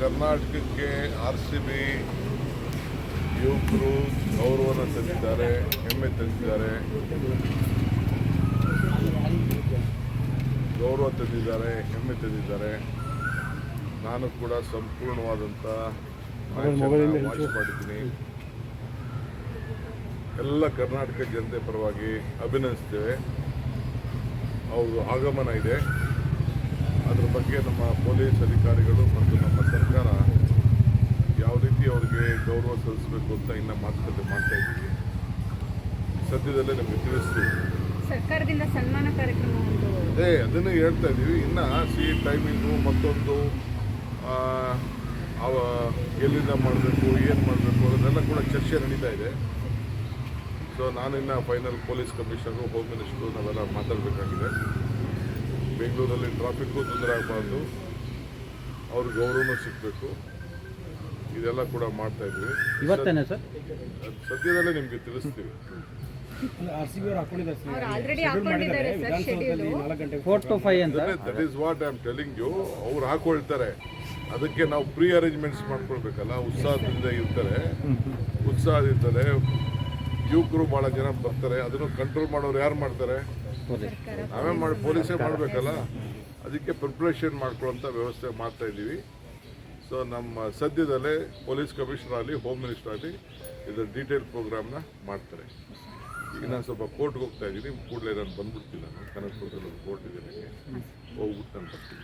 ಕರ್ನಾಟಕಕ್ಕೆ R C B ಯುವಕರು ಗೌರವನ ತಂದಿದ್ದಾರೆ ಹೆಮ್ಮೆ ತಂದಿದ್ದಾರೆ ಗೌರವ ತಂದಿದ್ದಾರೆ ಹೆಮ್ಮೆ ತಂದಿದ್ದಾರೆ. ನಾನು ಕೂಡ ಸಂಪೂರ್ಣವಾದಂಥ ವಾಚ್ ಮಾಡಿದ್ದೀನಿ. ಎಲ್ಲ ಕರ್ನಾಟಕ ಜನತೆ ಪರವಾಗಿ ಅಭಿನಂದಿಸ್ತೇವೆ. ಅವರು ಆಗಮನ ಇದೆ. ಅದ್ರ ಬಗ್ಗೆ ನಮ್ಮ ಪೊಲೀಸ್ ಅಧಿಕಾರಿಗಳು ಮತ್ತು ನಮ್ಮ ಗೌರವ ಸಲ್ಲಿಸಬೇಕು ಅಂತ ಇನ್ನು ಮಾತುಕತೆ ಮಾಡ್ತಾ ಇದ್ದೀವಿ. ಸದ್ಯದಲ್ಲೇ ನಿಮಗೆ ತಿಳಿಸ್ತೀವಿ. ಸರ್ಕಾರದಿಂದ ಸನ್ಮಾನ ಕಾರ್ಯಕ್ರಮ ಅದನ್ನು ಹೇಳ್ತಾ ಇದ್ದೀವಿ. ಇನ್ನು ಸಿ ಟೈಮಿಂಗು ಮತ್ತೊಂದು ಅವ ಎಲ್ಲಿಂದ ಮಾಡಬೇಕು ಏನು ಮಾಡಬೇಕು ಅದನ್ನೆಲ್ಲ ಕೂಡ ಚರ್ಚೆ ನಡೀತಾ ಇದೆ. ಸೊ ನಾನಿನ್ನ final police commissioner home minister ನಾವೆಲ್ಲ ಮಾತಾಡಬೇಕಾಗಿದೆ. ಬೆಂಗಳೂರಲ್ಲಿ ಟ್ರಾಫಿಕ್ಕು ತೊಂದರೆ ಆಗಬಾರ್ದು. ಅವ್ರ ಗೌರವನೂ ಸಿಗಬೇಕು. ಇದೆಲ್ಲ ಕೂಡ ಮಾಡ್ತಾ ಇದ್ವಿ ಇವತ್ತೇನೆ ಸರ್? ಸದ್ಯದಲ್ಲೇ ನಿಮಗೆ ತಿಳಿಸ್ತೀವಿ. ಆರ್ ಸಿ ಬಿ ಅವ್ರು ಹಾಕೊಂಡಿದ್ದಾರೆ ಸರ್. ಅವ್ರು ಹಾಕೊಂಡಿದ್ದಾರೆ ಸರ್ ವಿಧಾನಸೌಧದಲ್ಲಿ ಶೆಡ್ಯೂಲು ನಾಲ್ಕು ಗಂಟೆಗೆ ಫೋರ್ ಟು ಫೈವ್ ಅಂತ? That is what I am telling you ಅವ್ರು ಹಾಕೊಳ್ತಾರೆ. ಅದಕ್ಕೆ ನಾವು ಪ್ರೀ ಅರೇಂಜ್ಮೆಂಟ್ಸ್ ಮಾಡ್ಕೊಳ್ಬೇಕಲ್ಲ. ಉತ್ಸಾಹದಿಂದ ಇರ್ತಾರೆ. ಉತ್ಸಾಹ ಇರ್ತಾರೆ ಯುವಕರು ಭಾಳ ಜನ ಬರ್ತಾರೆ. ಅದನ್ನು ಕಂಟ್ರೋಲ್ ಮಾಡೋರು ಯಾರು ಮಾಡ್ತಾರೆ? ನಾವೇ ಮಾಡಿ ಪೊಲೀಸೇ ಮಾಡಬೇಕಲ್ಲ. ಅದಕ್ಕೆ ಪ್ರಿಪ್ರೇಷನ್ ಮಾಡ್ಕೊಳ್ಳೋಂಥ ವ್ಯವಸ್ಥೆ ಮಾಡ್ತಾ ಇದ್ದೀವಿ. ಸೊ ನಮ್ಮ ಸದ್ಯದಲ್ಲೇ ಪೊಲೀಸ್ ಕಮಿಷನರ್ ಆಗಲಿ ಹೋಮ್ ಮಿನಿಸ್ಟರ್ ಆಗಲಿ ಇದರ ಡೀಟೇಲ್ ಪ್ರೋಗ್ರಾಮ್ನ ಮಾಡ್ತಾರೆ. ಈಗ ನಾನು ಸ್ವಲ್ಪ ಕೋರ್ಟ್ಗೆ ಹೋಗ್ತಾ ಇದ್ದೀನಿ. ಕೂಡಲೇ ನಾನು ಬಂದ್ಬಿಡ್ತೀನಿ ನಾನು. ಕನಕಪುರದಲ್ಲಿ ಒಂದು ಕೋರ್ಟ್ ಇದೆ ನನಗೆ ಹೋಗ್ಬಿಟ್ಟು ನಾನು ಬರ್ತೀನಿ